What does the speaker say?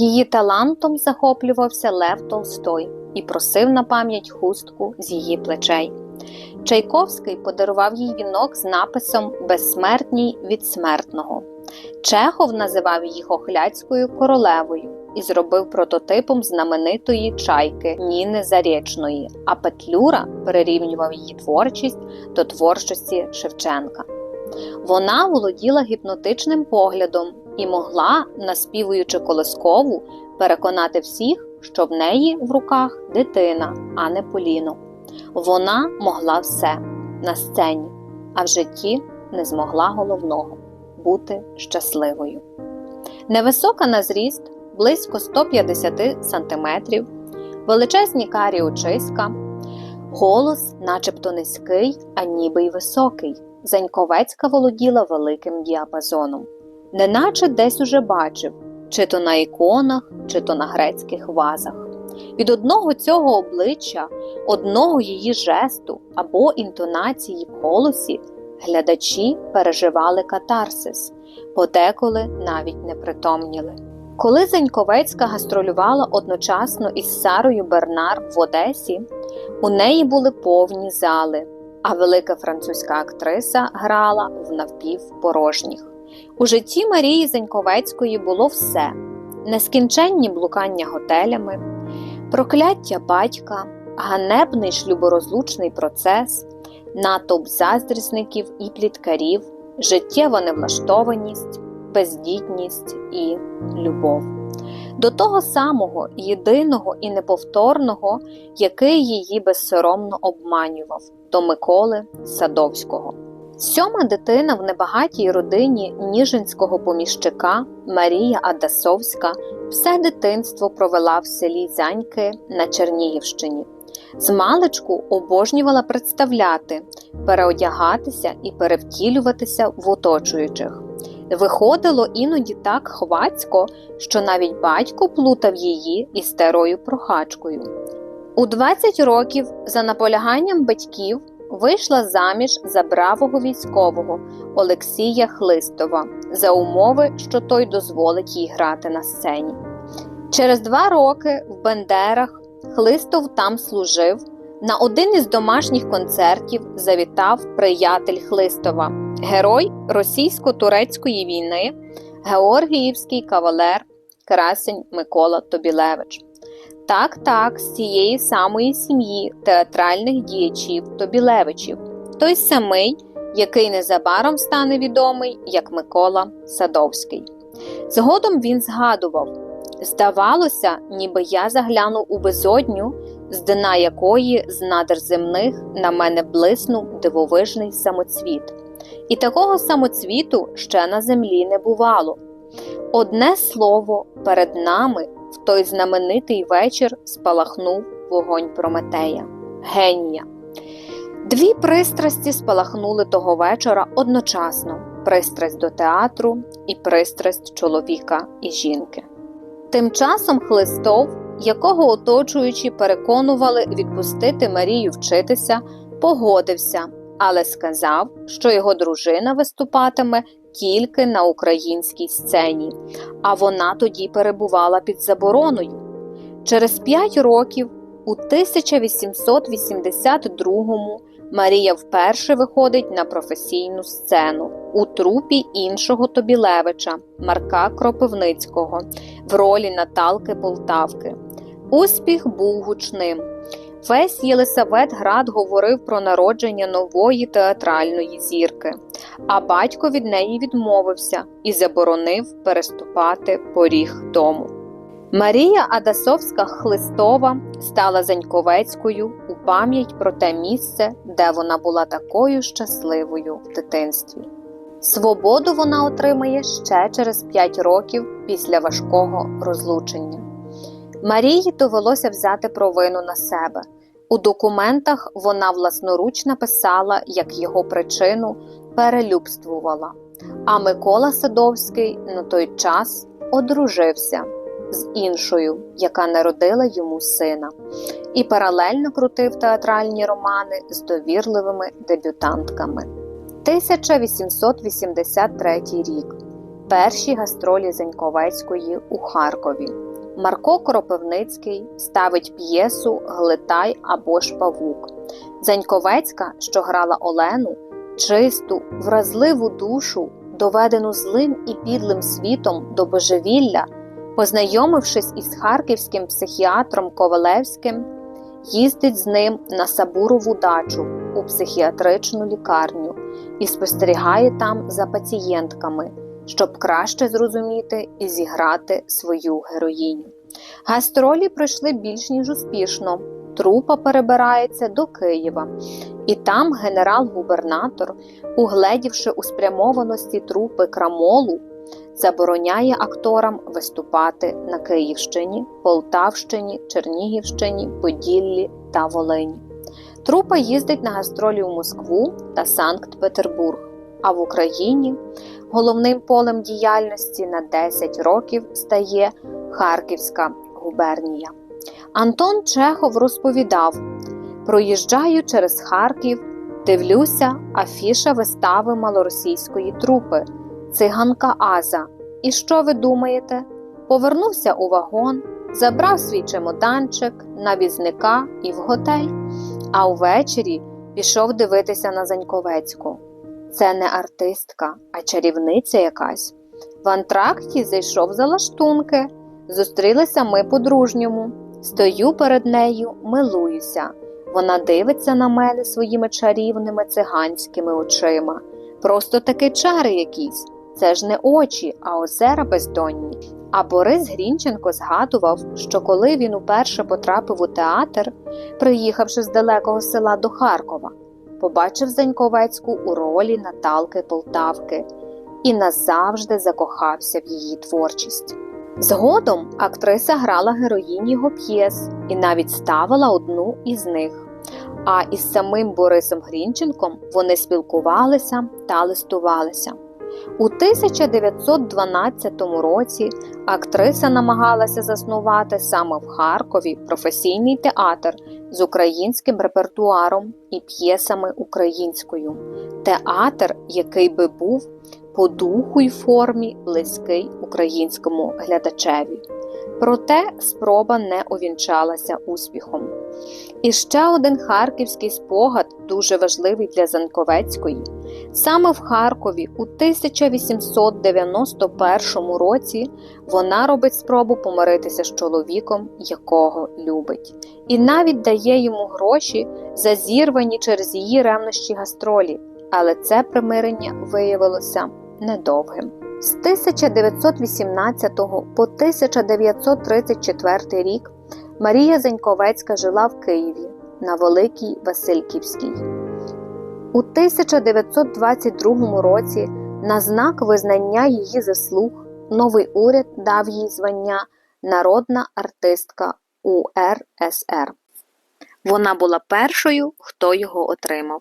Її талантом захоплювався Лев Толстой і просив на пам'ять хустку з її плечей. Чайковський подарував їй вінок з написом Безсмертній від смертного. Чехов називав її хохляцькою королевою і зробив прототипом знаменитої чайки Ніни Зарєчної, а Петлюра перерівнював її творчість до творчості Шевченка. Вона володіла гіпнотичним поглядом і могла, наспівуючи колискову, переконати всіх, що в неї в руках дитина, а не поліно. Вона могла все на сцені, а в житті не змогла головного бути щасливою. Невисока на зріст, близько 150 см, величезні карі очиська, голос, начебто низький, а ніби й високий. Заньковецька володіла великим діапазоном, неначе десь уже бачив, чи то на іконах, чи то на грецьких вазах. Від одного цього обличчя, одного її жесту або інтонації в голосі глядачі переживали катарсис, подеколи навіть не притомніли. Коли Заньковецька гастролювала одночасно із Сарою Бернар в Одесі, у неї були повні зали, а велика французька актриса грала в навпівпорожніх. У житті Марії Заньковецької було все: нескінченні блукання готелями, прокляття батька, ганебний шлюборозлучний процес, натовп заздрісників і пліткарів, життєва невлаштованість, бездітність і любов. До того самого єдиного і неповторного, який її безсоромно обманював, до Миколи Садовського. Сьома дитина в небагатій родині ніжинського поміщика Марія Адасовська все дитинство провела в селі Зяньки на Чернігівщині. З обожнювала представляти, переодягатися і перевтілюватися в оточуючих. Виходило іноді так хвацько, що навіть батько плутав її із старою прохачкою. У 20 років, за наполяганням батьків, вийшла заміж за бравого військового Олексія Хлистова за умови, що той дозволить їй грати на сцені. Через два роки в Бендерах Хлистов там служив. На один із домашніх концертів завітав приятель Хлистова, герой російсько-турецької війни, Георгіївський кавалер Красень Микола Тобілевич. Так, так, з цієї самої сім'ї театральних діячів Тобілевичів, той самий, який незабаром стане відомий як Микола Садовський. Згодом він згадував здавалося, ніби я заглянув у безодню, з дна якої з надр земних на мене блиснув дивовижний самоцвіт. І такого самоцвіту ще на землі не бувало. Одне слово, перед нами той знаменитий вечір спалахнув вогонь Прометея, генія. Дві пристрасті спалахнули того вечора одночасно: пристрасть до театру і пристрасть чоловіка і жінки. Тим часом Хлистов, якого оточуючі переконували відпустити Марію вчитися, погодився, але сказав, що його дружина виступатиме тільки на українській сцені, а вона тоді перебувала під забороною. Через п'ять років, у 1882-му, Марія вперше виходить на професійну сцену у трупі іншого Тобілевича Марка Кропивницького в ролі Наталки Полтавки. Успіх був гучним. Весь Єлисаветград говорив про народження нової театральної зірки, а батько від неї відмовився і заборонив переступати поріг дому. Марія Адасовська Хлистова стала Заньковецькою у пам'ять про те місце, де вона була такою щасливою в дитинстві. Свободу вона отримає ще через 5 років після важкого розлучення. Марії довелося взяти провину на себе. У документах вона власноруч написала, як його причину перелюбствувала. А Микола Садовський на той час одружився з іншою, яка народила йому сина, і паралельно крутив театральні романи з довірливими дебютантками. 1883 рік. Перші гастролі Зеньковецької у Харкові. Марко Кропивницький ставить п'єсу Глитай або ж Павук. Заньковецька, що грала Олену, чисту, вразливу душу, доведену злим і підлим світом до божевілля, познайомившись із харківським психіатром Ковалевським, їздить з ним на Сабурову дачу у психіатричну лікарню і спостерігає там за пацієнтками, щоб краще зрозуміти і зіграти свою героїню. Гастролі пройшли більш ніж успішно. Трупа перебирається до Києва, і там генерал-губернатор, угледівши у спрямованості трупи крамолу, забороняє акторам виступати на Київщині, Полтавщині, Чернігівщині, Поділлі та Волині. Трупа їздить на гастролі у Москву та Санкт-Петербург, а в Україні головним полем діяльності на 10 років стає Харківська губернія. Антон Чехов розповідав: проїжджаю через Харків, дивлюся, афіша вистави малоросійської трупи, циганка Аза. І що ви думаєте? Повернувся у вагон, забрав свій чемоданчик, на візника і в готель, а увечері пішов дивитися на Заньковецьку. Це не артистка, а чарівниця якась. В антракті зайшов за лаштунки. Зустрілися ми по-дружньому. Стою перед нею, милуюся. Вона дивиться на мене своїми чарівними циганськими очима. Просто таки чари якісь. Це ж не очі, а озера бездонні. А Борис Грінченко згадував, що коли він уперше потрапив у театр, приїхавши з далекого села до Харкова, побачив Заньковецьку у ролі Наталки Полтавки і назавжди закохався в її творчість. Згодом актриса грала героїні його п'єс і навіть ставила одну із них. А із самим Борисом Грінченком вони спілкувалися та листувалися. У 1912 році актриса намагалася заснувати саме в Харкові професійний театр з українським репертуаром і п'єсами українською. Театр, який би був по духу й формі близький українському глядачеві. Проте спроба не увінчалася успіхом. І ще один харківський спогад, дуже важливий для Занковецької. Саме в Харкові у 1891 році вона робить спробу помиритися з чоловіком, якого любить, і навіть дає йому гроші за зірвані через її ревнощі гастролі, але це примирення виявилося недовгим. З 1918 по 1934 рік Марія Заньковецька жила в Києві на Великій Васильківській. У 1922 році на знак визнання її заслуг новий уряд дав їй звання Народна артистка УРСР. Вона була першою, хто його отримав.